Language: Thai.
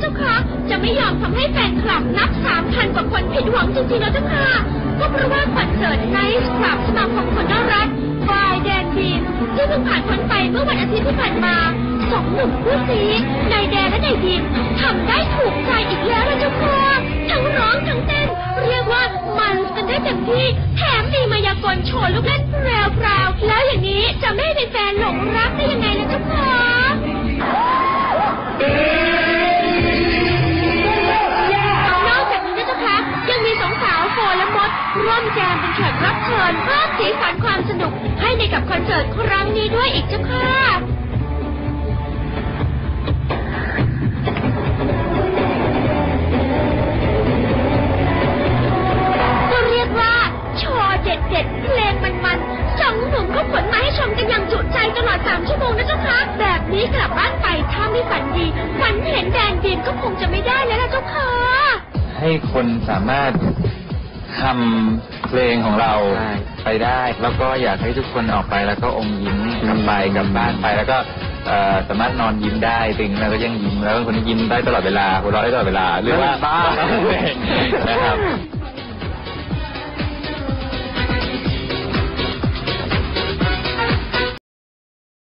เจ้าค่ะ จะไม่ยอมทำให้แฟนคลับนับสามพันกว่าคนผิดหวังจริงๆแล้วเจ้าค่ะ ก็เพราะว่าคอนเสิร์ตไนท์คลับสมาคมคนน่ารักบายแดนบีมที่เพิ่งผ่านพ้นไปเมื่อวันอาทิตย์ที่ผ่านมาสองหนุ่มคู่ซีนายแดนและนายบีมทำได้ถูกใจอีกแล้วนะเจ้าค่ะทั้งร้องทั้งเต้น เรียกว่ามันกันได้เต็มที่แถมมีมายากลโชว์ลูกเล่นแพรวๆแล้ว ร่วมแจมเป็นแขกรับเชิญเพิ่มสีสันความสนุกให้ในกับคอนเสิร์ตครั้งนี้ด้วยอีกเจ้าค่ะก็เรียกว่าโชว์เด็ดๆเพลงมันๆสองหนุ่มก็ขนมาให้ชมกันอย่างจุใจตลอดสามชั่วโมงนะเจ้าค่ะแบบนี้กลับบ้านไปถ้าไม่ฝันดีฝันเห็นแดนดินก็คงจะไม่ได้แล้วล่ะเจ้าค่ะให้คนสามารถ ทำเพลงของเราไปได้ แล้วก็อยากให้ทุกคนออกไปแล้วก็อมยิ้มกลับไปกลับบ้านไปแล้วก็เอ่อสามารถนอนยิ้มได้ตื่นแล้วก็ยังยิ้มแล้วเป็นคนที่ยิ้มได้ตลอดเวลาหัวเราะได้ตลอดเวลาหรือว่าบ้านะครับ